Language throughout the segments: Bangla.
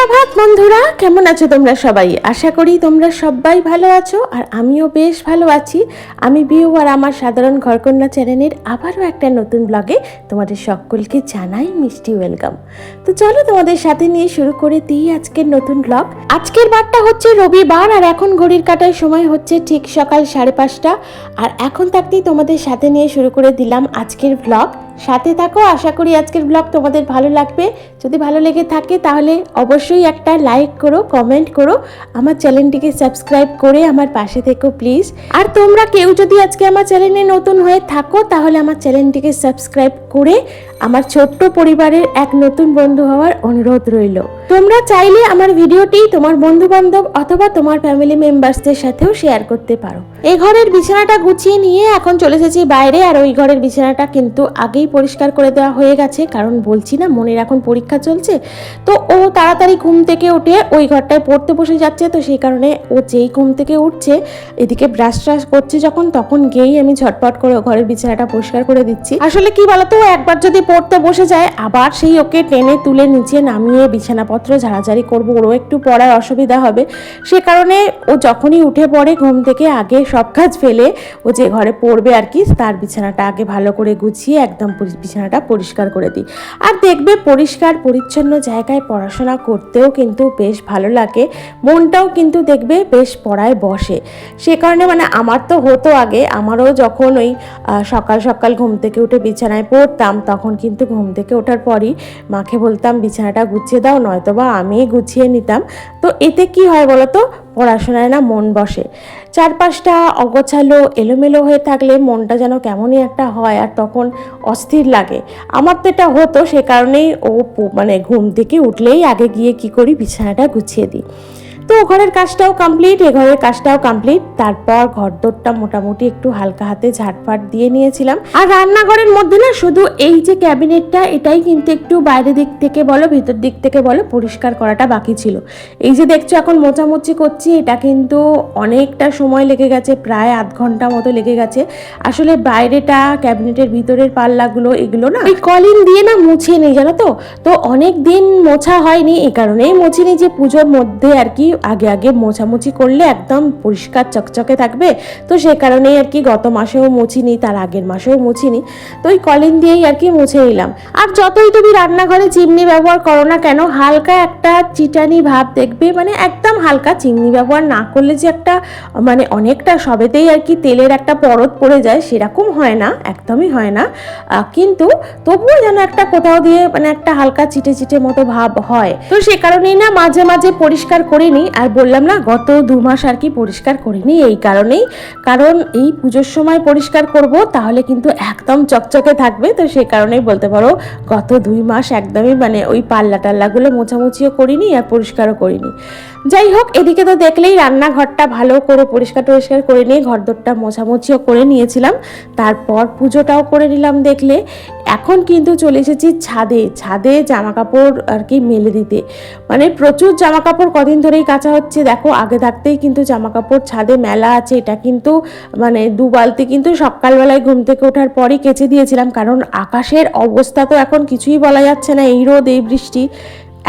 সুপ্রভাত বন্ধুরা, কেমন আছো তোমরা সবাই? আশা করি তোমরা সবাই ভালো আছো আর আমিও বেশ ভালো আছি। আমি বিউ আর আমার সাধারণ ঘরকন্যা চ্যানেলের আবারও একটা নতুন ব্লগে তোমাদের সকলকে জানাই মিষ্টি ওয়েলকাম। তো চলো তোমাদের সাথে নিয়ে শুরু করে দিই আজকের নতুন ব্লগ। আজকের বারটা হচ্ছে রবিবার আর এখন ঘড়ির কাটার সময় হচ্ছে ঠিক সকাল সাড়ে পাঁচটা। আর এখন থাকতেই তোমাদের সাথে নিয়ে শুরু করে দিলাম আজকের ব্লগ। সাথে থাকো, আশা করি আজকের ব্লগ তোমাদের ভালো লাগবে। যদি ভালো লেগে থাকে তাহলে অবশ্যই একটা লাইক করো কমেন্ট করো, আমার চ্যানেলটিকে সাবস্ক্রাইব করে আমার পাশে থেকো প্লিজ আর তোমরা কেউ যদি আজকে আমার চ্যানেলে নতুন হয়ে থাকো, তাহলে আমার চ্যানেলটিকে সাবস্ক্রাইব করে আমার ছোট্ট পরিবারের এক নতুন বন্ধু হওয়ার অনুরোধ রইল। তোমরা চাইলে আমার ভিডিওটি তোমার বন্ধু বান্ধব অথবা তোমার ফ্যামিলি মেম্বার্সদের সাথেও শেয়ার করতে পারো। এই ঘরের বিছানাটা গুছিয়ে নিয়ে এখন চলে এসেছি বাইরে, আর ওই ঘরের বিছানাটা কিন্তু আগেই পরিষ্কার করে দেওয়া হয়ে গেছে, কারণ বলছি না, মনের এখন পরীক্ষা চলছে। তো ও তাড়াতাড়ি ঘুম থেকে উঠে ওই ঘরটায় পড়তে বসে যাচ্ছে, তো সেই কারণে ও যেই ঘুম থেকে উঠছে, এদিকে ব্রাশ ট্রাশ করছে যখন, তখন গিয়েই আমি ঝটপট করে ঘরের বিছানাটা পরিষ্কার করে দিচ্ছি। আসলে কি বলতো, একবার যদি পড়তে বসে যায়, আবার সেই ওকে টেনে তুলে নিচে নামিয়ে বিছানাপত্র ঝাড়াঝাড়ি করব। ওরও একটু পড়ার অসুবিধা হবে। সে কারণে ও যখনই উঠে পড়ে, ঘুম থেকে আগে সব কাজ ফেলে, ও যে ঘরে পড়বে আর কি, তার বিছানাটা আগে ভালো করে গুছিয়ে একদম বিছানাটা পরিষ্কার করে দিই। আর দেখবে পরিষ্কার, পরিচ্ছন্ন জায়গায় পড়াশোনা করতেও কিন্তু বেশ ভালো লাগে। মনটাও কিন্তু দেখবে বেশ পড়ায় বসে। সে কারণে মানে আমার তো হতো আগে, আমারও যখন ওই সকাল সকাল ঘুম থেকে উঠে বিছানায় পড়তাম, তখন কিন্তু ঘুম থেকে ওঠার পরই মাকে বলতাম, বিছানাটা গুছিয়ে দাও নয়তো বা আমি গুছিয়ে নিতাম। তো এতে কি হয় বলো তো পড়াশোনায় না মন বসে। চারপাশটা অগোছালো, এলোমেলো হয়ে থাকলে মনটা যেন কেমনই একটা হয় আর তখন অস্থির লাগে। আমার তো এটা হতো, সে কারণেই ও মানে ঘুম থেকে উঠলেই আগে গিয়ে কি করি, বিছানাটা গুছিয়ে দিই। তো ঘরের কাজটাও কমপ্লিট এ ঘরের কাজটাও কমপ্লিট তারপর ঘর দোরটা মোটামুটি একটু হালকা হাতে ঝাটফাট দিয়ে নিয়েছিলাম। আর রান্নাঘরের মধ্যে না শুধু এই যে ক্যাবিনেটটা, এটাই কিন্তু একটু বাইরে দিক থেকে বলো, ভিতর দিক থেকে বলো, পরিষ্কার করাটা বাকি ছিল। এই যে দেখছ এখন মোচামুচি করছি, এটা কিন্তু অনেকটা সময় লেগে গেছে, প্রায় আধ ঘণ্টা মতো লেগে গেছে। আসলে বাইরেটা, ক্যাবিনেটের ভিতরের পাল্লাগুলো, এগুলো না ওই কলিন দিয়ে না মুছিয়ে নেই, জানো তো? তো অনেক দিন মোছা হয়নি এই কারণেই মুছিনি যে পুজোর মধ্যে আর কি আগে আগে মোছামুছি করলে একদম পরিষ্কার চকচকে থাকবে। তো সে কারণেই আর কি গত মাসেও মুছিনি, তার আগের মাসেও মুছিনি। তো ওই কলিন দিয়েই আর কি মুছে নিলাম। আর যতই তুমি রান্নাঘরে চিমনি ব্যবহার করো না কেন, হালকা একটা চিটানি ভাব দেখবে মানে একদম হালকা চিমনি ব্যবহার না করলে যে একটা মানে অনেকটা সবেতেই আর কি তেলের একটা পরত পড়ে যায়, সেরকম হয় না, একদমই হয় না। কিন্তু তবুও যেন একটা কোথাও দিয়ে মানে একটা হালকা চিটে চিটে মতো ভাব হয়। তো সে কারণেই না মাঝে মাঝে পরিষ্কার করে নিই আর বললাম না, গত দু মাস আর কি পরিষ্কার করিনি এই কারণেই। কারণ এই পুজোর সময় পরিষ্কার করব, তাহলে কিন্তু একদম চকচকে থাকবে। তো সেই কারণেই বলতে পারো, গত দুই মাস একদমই মানে ওই পাল্লা টাল্লাগুলো মোছামুছিও করিনি আর পরিষ্কারও করিনি। যাই হোক, এদিকে তো দেখলেই রান্নাঘরটা ভালো করে পরিষ্কার টরিষ্কার করে নিয়ে ঘরদোরটা মোছামুছিও করে নিয়েছিলাম। তারপর পুজোটাও করে নিলাম দেখলে। এখন কিন্তু চলে এসেছি ছাদে ছাদে জামা কাপড় আর কি মেলে দিতে। মানে প্রচুর জামা কাপড় কদিন ধরেই কাঁচা হচ্ছে। দেখো, আগে থাকতেই কিন্তু জামা কাপড় ছাদে মেলা আছে। এটা কিন্তু মানে দু বালতি কিন্তু সকালবেলায় ঘুম থেকে ওঠার পরই কেচে দিয়েছিলাম। কারণ আকাশের অবস্থা তো এখন কিছুই বলা যাচ্ছে না। এই রোদ, এই বৃষ্টি।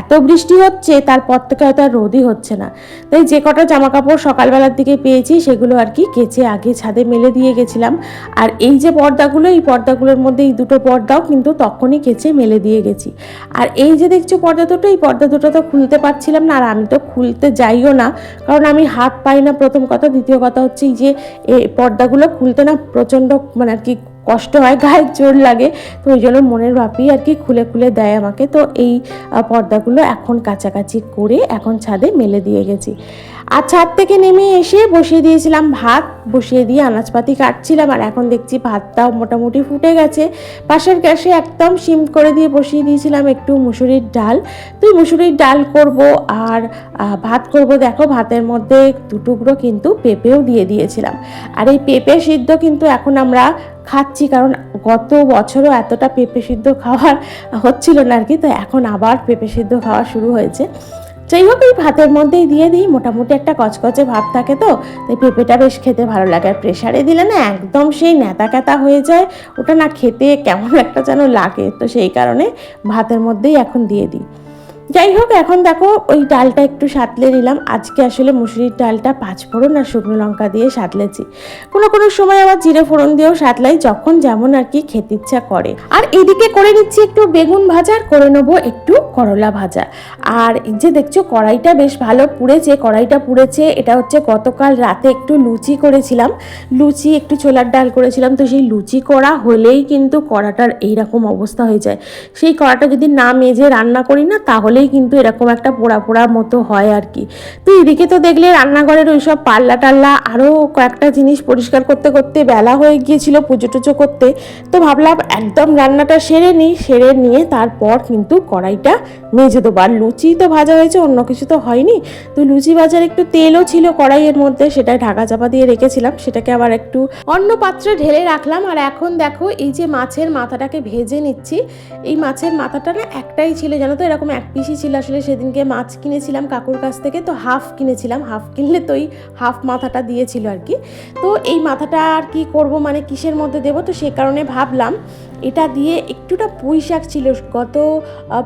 এত বৃষ্টি হচ্ছে, তারপর থেকে হয়তো আর রোদই হচ্ছে না। তাই যে কটা জামা কাপড় সকালবেলার দিকে পেয়েছি, সেগুলো আর কি কেচে আগে ছাদে মেলে দিয়ে গেছিলাম। আর এই যে পর্দাগুলো, এই পর্দাগুলোর মধ্যে এই দুটো পর্দাও কিন্তু তখনই কেচে মেলে দিয়ে গেছি। আর এই যে দেখছ পর্দা দুটো, এই পর্দা দুটো তো খুলতে পারছিলাম না, আর আমি তো খুলতে যাইও না, কারণ আমি হাত পাই না প্রথম কথা। দ্বিতীয় কথা হচ্ছে এই যে এই পর্দাগুলো খুলতে না প্রচণ্ড মানে আর কি কষ্ট হয়, গায়ে জোর লাগে, তো ওই জন্য মনের ভাবই আর কি খুলে খুলে দেয় আমাকে। তো এই পর্দাগুলো এখন কাছাকাছি করে এখন ছাদে মেলে দিয়ে গেছি। আর ছাদ থেকে নেমে এসে বসিয়ে দিয়েছিলাম ভাত, বসিয়ে দিয়ে আনাজপাতি কাটছিলাম, আর এখন দেখছি ভাতটাও মোটামুটি ফুটে গেছে। পাশের গ্যাসে একদম সিম করে দিয়ে বসিয়ে দিয়েছিলাম একটু মুসুরির ডাল। তুই মুসুরির ডাল করব আর ভাত করব, দেখো ভাতের মধ্যে দুটুকরো কিন্তু পেঁপেও দিয়ে দিয়েছিলাম। আর এই পেঁপে সিদ্ধ কিন্তু এখন আমরা খাচ্ছি, কারণ গত বছরও এতটা পেঁপে সিদ্ধ খাওয়ার হচ্ছিল না আর কি তো এখন আবার পেঁপে সিদ্ধ খাওয়া শুরু হয়েছে। যাই হোক, এই ভাতের মধ্যেই দিয়ে দিই, মোটামুটি একটা কচকচে ভাব থাকে তো, তাই পেঁপেটা বেশ খেতে ভালো লাগে। আর প্রেশারে দিলে না একদম সেই নেতা ক্যাতা হয়ে যায়, ওটা না খেতে কেমন একটা যেন লাগে, তো সেই কারণে ভাতের মধ্যেই এখন দিয়ে দিই। যাই হোক, এখন দেখো ওই ডালটা একটু সাতলে নিলাম। আজকে আসলে মুসুরির ডালটা পাঁচ ফোড়ন আর শুকনো লঙ্কা দিয়ে সাতলেছি। কোনো কোনো সময় আবার জিরে ফোড়ন দিয়েও সাতলাই, যখন যেমন আর কি খেতে ইচ্ছা করে। আর এদিকে করে নিচ্ছি একটু বেগুন ভাজা আর করে নেব একটু করলা ভাজা। আর এই যে দেখছ, কড়াইটা বেশ ভালো পুড়েছে, কড়াইটা পুড়েছে। এটা হচ্ছে গতকাল রাতে একটু লুচি করেছিলাম। লুচি, একটু ছোলার ডাল করেছিলাম। তো সেই লুচি করা হলেই কিন্তু কড়াটার এইরকম অবস্থা হয়ে যায়। সেই কড়াটা যদি না মেজে রান্না করি না তাহলেই কিন্তু এরকম একটা পোড়া পোড়া মতো হয় আর কি। তো এদিকে তো দেখলে রান্নাঘরের ওই সব পাল্লা টাল্লা আরও কয়েকটা জিনিস পরিষ্কার করতে করতে বেলা হয়ে গিয়েছিল পুজো টুজো করতে। তো ভাবলাম একদম রান্নাটা সেরে নিই, সেরে নিয়ে তারপর কিন্তু কড়াইটা মেজে দেবো। আর লুচি তো ভাজা হয়েছে, অন্য কিছু তো হয়নি। তো লুচি ভাজার একটু তেলও ছিল কড়াইয়ের মধ্যে, সেটা ঢাকা চাপা দিয়ে রেখেছিলাম, সেটাকে আবার একটু অন্য পাত্রে ঢেলে রাখলাম। আর এখন দেখো এই যে মাছের মাথাটাকে ভেজে নিচ্ছি, এই মাছের মাথাটা না একটাই ছিল, জানো তো? এরকম এক পিসই ছিল আসলে, সেদিনকে মাছ কিনেছিলাম কাকুর কাছ থেকে, তো হাফ কিনেছিলাম, হাফ কিনলে তো ওই হাফ মাথাটা দিয়েছিল আর কি। তো এই মাথাটা আর কি করব মানে কিসের মধ্যে দেবো, তো সে কারণে ভাবলাম এটা দিয়ে একটুটা পুঁই শাক ছিল। গত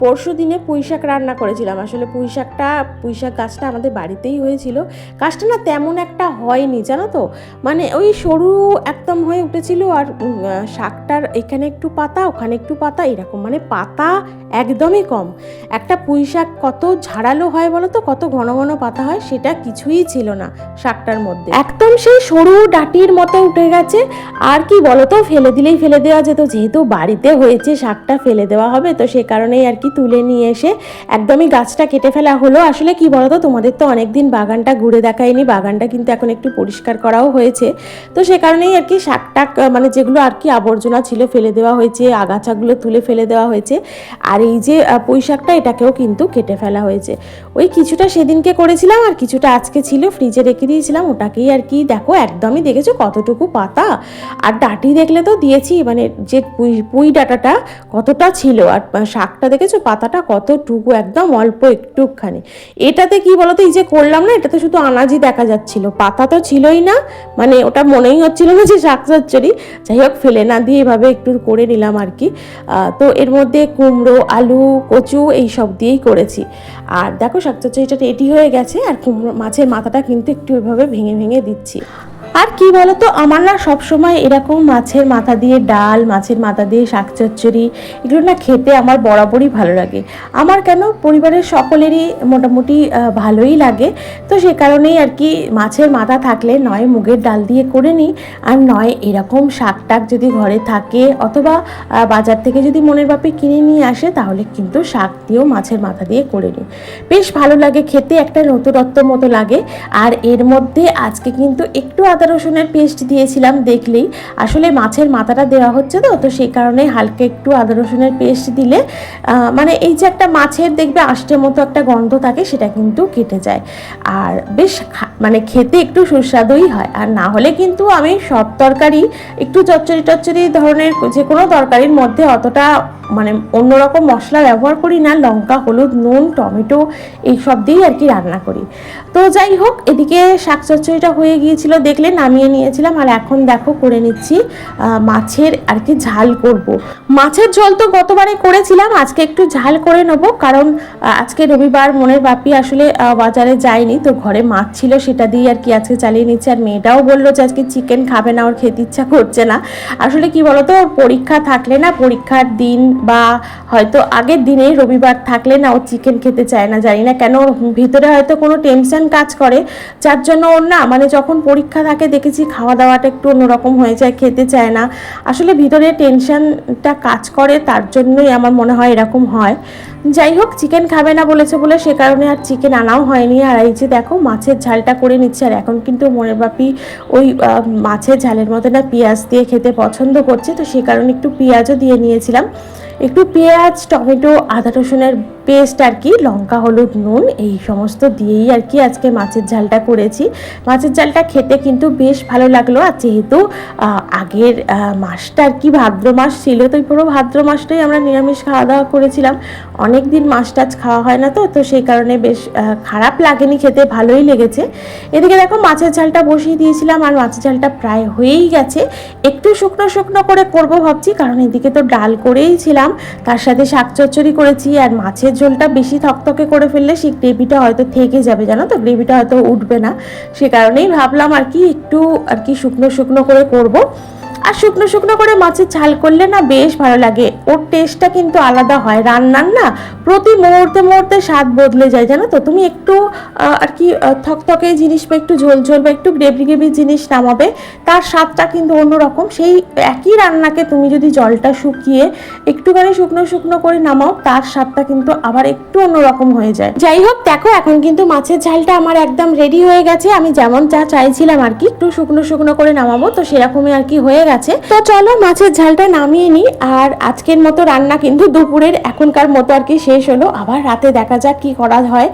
পরশু দিনে পুঁই শাক রান্না করেছিলাম। আসলে পুঁই শাকটা পুঁই শাক গাছটা আমাদের বাড়িতেই হয়েছিল। গাছটা না তেমন একটা হয়নি, জানো তো? মানে ওই সরু একদম হয়ে উঠেছিল আর শাকটার এখানে একটু পাতা, ওখানে একটু পাতা, এরকম। মানে পাতা একদমই কম। একটা পুঁই শাক কত ঝাড়ালো হয় বলো তো? কত ঘন ঘন পাতা হয়, সেটা কিছুই ছিল না শাকটার মধ্যে। একদম সেই সরু ডাটির মতো উঠে গেছে। আর কি বলো তো? ফেলে দিলেই ফেলে দেওয়া যেত যেহেতু বাড়িতে হয়েছে, শাকটা ফেলে দেওয়া হবে, তো সে কারণেই আর কি তুলে নিয়ে এসে একদমই গাছটা কেটে ফেলা হলো। আসলে কি বলো তো তোমাদের তো অনেকদিন বাগানটা ঘুরে দেখায়নি, বাগানটা কিন্তু এখন একটু পরিষ্কার করাও হয়েছে। তো সে কারণেই আর কি শাকটাক মানে যেগুলো আর কি আবর্জনা ছিল ফেলে দেওয়া হয়েছে, আগাছাগুলো তুলে ফেলে দেওয়া হয়েছে, আর এই যে পুঁই শাকটা এটাকেও কিন্তু কেটে ফেলা হয়েছে। ওই কিছুটা সেদিনকে করেছিলাম আর কিছুটা আজকে ছিল, ফ্রিজে রেখে দিয়েছিলাম, ওটাকেই আর কি দেখো, একদমই দেখেছ কতটুকু পাতা। আর ডাটি দেখলে তো দিয়েছি মানে যে পুঁই পুঁই ডাটাটা কতটা ছিল? আর শাকটা দেখেছ? পাতাটা কতটুকু? একদম অল্প একটুখানি। এটাতে কি বলতো? এই যে করলাম না, এটাতে শুধু আনাজই দেখা যাচ্ছিল। পাতা তো ছিলই না। মানে ওটা মনেই হচ্ছিল না যে শাক চচ্চড়ি যাই হোক, ফেলে না দিয়ে এভাবে একটু করে নিলাম আর কি। তো এর মধ্যে কুমড়ো, আলু, কচু এই সব দিয়েই করেছি। আর দেখো, শাক চচ্চড়িটা রেডি হয়ে গেছে। আর কুমড়ো, মাছের মাথাটা কিন্তু একটু এভাবে ভেঙে ভেঙে দিচ্ছি। আর কি বলতো, আমার না সবসময় এরকম মাছের মাথা দিয়ে ডাল, মাছের মাথা দিয়ে শাক চচ্চড়ি এগুলো না খেতে আমার বরাবরই ভালো লাগে। আমার কেন, পরিবারের সকলেরই মোটামুটি ভালোই লাগে। তো সে কারণেই আর কি মাছের মাথা থাকলে নয় মুগের ডাল দিয়ে করে নিই, আর নয় এরকম শাক টাক যদি ঘরে থাকে অথবা বাজার থেকে যদি মনের বাপে কিনে নিয়ে আসে তাহলে কিন্তু শাক দিয়েও মাছের মাথা দিয়ে করে নিই। বেশ ভালো লাগে খেতে, একটা নতুনত্ব মতো লাগে। আর এর মধ্যে আজকে কিন্তু একটু আদা রসুনের পেস্ট দিয়েছিলাম দেখলেই। আসলে মাছের মাথাটা দেওয়া হচ্ছে তো তো সেই কারণে হালকা একটু আদা রসুনের পেস্ট দিলে মানে এই যে একটা মাছের দেখবে আষ্টের মতো একটা গন্ধ থাকে, সেটা কিন্তু কেটে যায়। আর বেশ মানে খেতে একটু সুস্বাদুই হয়। আর না হলে কিন্তু আমি সব তরকারি একটু চচ্চড়ি টচ্চড়ি ধরনের যে কোনো তরকারির মধ্যে অতটা মানে অন্যরকম মশলা ব্যবহার করি না। লঙ্কা, হলুদ, নুন, টমেটো, এইসব দিয়েই আর কি রান্না করি। তো যাই হোক, এদিকে শাক চচ্চড়িটা হয়ে গিয়েছিল। দেখলে নামিয়ে নিয়েছিলাম আর এখন দেখো করে নিচ্ছি মাছের আর কি ঝাল করব। মাছের ঝোল তো গতবারে করেছিলাম, আজকে একটু ঝাল করে নেব কারণ আজকে রবিবার মনের বাপি আসলে বাজারে যায়নি তো ঘরে মাছ ছিল সেটা দিয়ে আর কি আজকে চালিয়ে নিচ্ছে। আর মেয়েটাও বলল যে আজকে চিকেন খাবে না, ওর খেতে ইচ্ছা করছে না। আসলে কি বলতো, ওর পরীক্ষা থাকলে না পরীক্ষার দিন বা হয়তো আগের দিনে রবিবার থাকলে না ও চিকেন খেতে চায় না, জানি না কেন ভিতরে হয়তো কোনো টেনশন কাজ করে। যার জন্য ওর না মানে যখন পরীক্ষা থাকে দেখেছি খাওয়া দাওয়াটা একটু অন্যরকম হয়ে যায়, খেতে চায় না। আসলে ভিতরে টেনশনটা কাজ করে, তার জন্যই আমার মনে হয় এরকম হয়। যাই হোক, চিকেন খাবে না বলেছে বলে সে কারণে আর চিকেন আনাও হয়নি। আর এই যে দেখো, মাছের ঝালটা করে নিচ্ছে, আর এখন কিন্তু মনের বাপি ওই মাছের ঝালের মধ্যে না পেঁয়াজ দিয়ে খেতে পছন্দ করছে, তো সে কারণে একটু পেঁয়াজও দিয়ে নিয়েছিলাম। একটু পেঁয়াজ, টমেটো, আদা রসুনের পেস্ট আর কি, লঙ্কা, হলুদ, নুন, এই সমস্ত দিয়েই আর কি আজকে মাছের ঝালটা করেছি। মাছের ঝালটা খেতে কিন্তু বেশ ভালো লাগল আর যেহেতু আগের মাসটা আর কি ভাদ্র মাস ছিল, তো পুরো ভাদ্র মাসটাই আমরা নিরামিষ খাওয়া দাওয়া করেছিলাম। অনেক দিন মাছ টাছ খাওয়া হয় না তো তো সেই কারণে বেশ খারাপ লাগেনি, খেতে ভালোই লেগেছে। এদিকে দেখো মাছের ঝালটা বসিয়ে দিয়েছিলাম আর মাছের ঝালটা প্রায় হয়েই গেছে। একটু শুকনো শুকনো করে করব ভাবছি, কারণ এদিকে তো ডাল করেই ছিলাম, তার সাথে শাক চচ্চড়ি করেছি আর মাছের ঝোলটা বেশি থকথকে করে ফেললে সেই গ্রেভিটা হয়তো থেকে যাবে, জানো তো? গ্রেভিটা হয়তো উঠবে না। সে কারণেই ভাবলাম আর কি একটু আর কি শুকনো শুকনো করে করব। আর শুকনো শুকনো করে মাছের ঝাল করলে না বেশ ভালো লাগে। ওর টেস্টটা কিন্তু আলাদা হয়। রান্নার না প্রতি মুহূর্তে মুহূর্তে স্বাদ বদলে যায়, জানো তো? তুমি একটু আর কি থকথকে জিনিস বা একটু ঝোল ঝোল বা একটু গ্রেভি গ্রেভি জিনিস নামাবে, তার স্বাদটা কিন্তু অন্যরকম। সেই একই রান্নাকে তুমি যদি জলটা শুকিয়ে একটুখানি শুকনো শুকনো করে নামাও, তার স্বাদটা কিন্তু আবার একটু অন্যরকম হয়ে যায়। যাই হোক, দেখো, এখন কিন্তু মাছের ঝালটা আমার একদম রেডি হয়ে গেছে। আমি যেমন যা চাইছিলাম আর কি, একটু শুকনো শুকনো করে নামাবো। তো সেরকমই আর কি হয়ে গেছে তো চলো মাছের ঝালটা নামিয়ে নিই আর আজকের মতো রান্না কিন্তু দুপুরের এখনকার মতো আর কি শেষ হলো। আবার রাতে দেখা যাক কি করা হয়।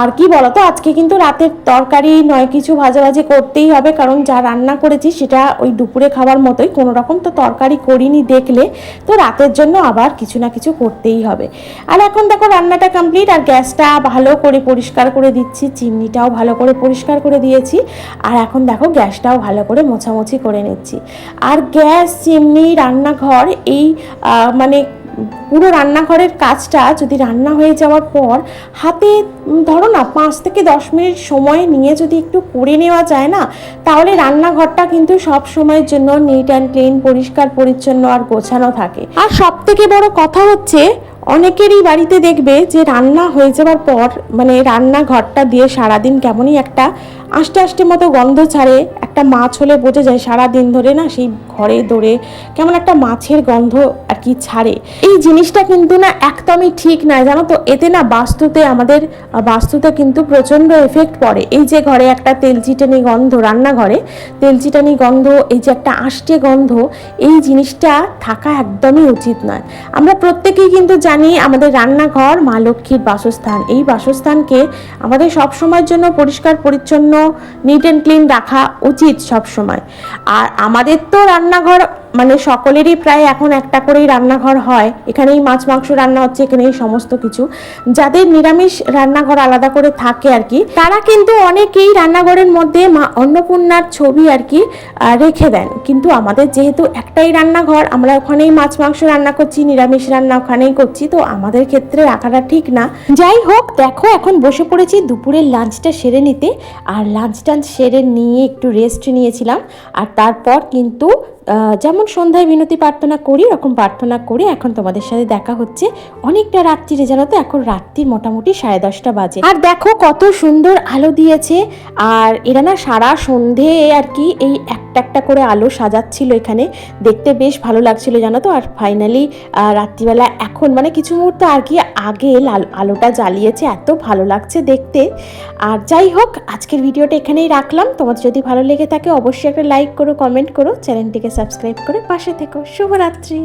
আর কি বলতো, আজকে কিন্তু রাতের তরকারি নয়, কিছু ভাজাভাজি করতেই হবে। কারণ যা রান্না করেছি সেটা ওই দুপুরে খাবার মতোই। কোনো রকম তো তরকারি করিনি দেখলে। তো রাতের জন্য আবার কিছু না কিছু করতেই হবে। আর এখন দেখো রান্নাটা কমপ্লিট আর গ্যাসটা ভালো করে পরিষ্কার করে দিচ্ছি। চিমনিটাও ভালো করে পরিষ্কার করে দিয়েছি। আর এখন দেখো গ্যাসটাও ভালো করে মোছামুছি করে নিচ্ছি। আর গ্যাস, চিমনি, রান্নাঘর, এই মানে পুরো রান্নাঘরের কাজটা যদি রান্না হয়ে যাওয়ার পর হাতে ধরো না, পাঁচ থেকে দশ মিনিট সময় নিয়ে যদি একটু করে নেওয়া যায় না, তাহলে রান্নাঘরটা কিন্তু সব সময়ের জন্য নিট অ্যান্ড ক্লিন পরিষ্কার, পরিচ্ছন্ন আর গোছানো থাকে। আর সব থেকে বড় কথা হচ্ছে অনেকেরই বাড়িতে দেখবে যে রান্না হয়ে যাওয়ার পর মানে রান্নাঘরটা দিয়ে সারাদিন কেমনই একটা আস্তে আস্তে মতো গন্ধ ছাড়ে, একটা মাছ হলে বোঝা যায় সারা দিন ধরে না সেই ঘরে দৌড়ে কেমন একটা মাছের গন্ধ আর কি ছাড়ে। এই জিনিসটা কিন্তু না একদমই ঠিক নয়, জানো তো? এতে না বাস্তুতে আমাদের, বাস্তুতে কিন্তু প্রচণ্ড এফেক্ট পড়ে। এই যে ঘরে একটা তেলচিটানি গন্ধ, রান্নাঘরে তেলচিটানি গন্ধ, এই যে একটা আষ্টে গন্ধ, এই জিনিসটা থাকা একদমই উচিত নয়। আমরা প্রত্যেকেই কিন্তু জানি আমাদের রান্নাঘর, মা লক্ষ্মীর বাসস্থান। এই বাসস্থানকে আমাদের সব সময়ের জন্য পরিষ্কার, পরিচ্ছন্ন নিট অ্যান্ড ক্লিন রাখা উচিত সব সময়। আর আমাদের তো রান্নাঘর মানে সকলেরই প্রায় এখন একটা করেই রান্নাঘর হয়। এখানেই মাছ, মাংস রান্না হচ্ছে, এখানেই সমস্ত কিছু। যাদের নিরামিষ রান্নাঘর আলাদা করে থাকে আর কি, তারা কিন্তু অনেকেই রান্নাঘরের মধ্যে মা, অন্নপূর্ণার ছবি আর কি রেখে দেন। কিন্তু আমাদের যেহেতু একটাই রান্নাঘর, আমরা ওখানেই মাছ, মাংস রান্না করছি, নিরামিষ রান্না ওখানেই করছি, তো আমাদের ক্ষেত্রে রাখাটা ঠিক না। যাই হোক, দেখো, এখন বসে পড়েছি দুপুরের লাঞ্চটা সেরে নিতে। আর লাঞ্চ টাঞ্চ সেরে নিয়ে একটু রেস্ট নিয়েছিলাম। আর তারপর কিন্তু যেমন সন্ধ্যায় বিনতি প্রার্থনা করি ওরকম প্রার্থনা করে এখন তোমাদের সাথে দেখা হচ্ছে। অনেকটা রাত্রিরে, জানো তো, এখন রাত্রির মোটামুটি সাড়ে দশটা বাজে। আর দেখো কত সুন্দর আলো দিয়েছে, আর এরা না সারা সন্ধে আর কি এই একটা একটা করে আলো সাজাচ্ছিল এখানে। দেখতে বেশ ভালো লাগছিল, জানো তো, আর ফাইনালি রাত্রিবেলা এখন মানে কিছু মুহূর্ত আর কি আগে লাল- আলোটা জ্বালিয়েছে, এত ভালো লাগছে দেখতে। আর যাই হোক, আজকের ভিডিওটা এখানেই রাখলাম। তোমার যদি ভালো লেগে থাকে, অবশ্যই একটা লাইক করো কমেন্ট করো, চ্যানেলটিকে সাবস্ক্রাইব করে পাশে থেকো। শুভরাত্রি।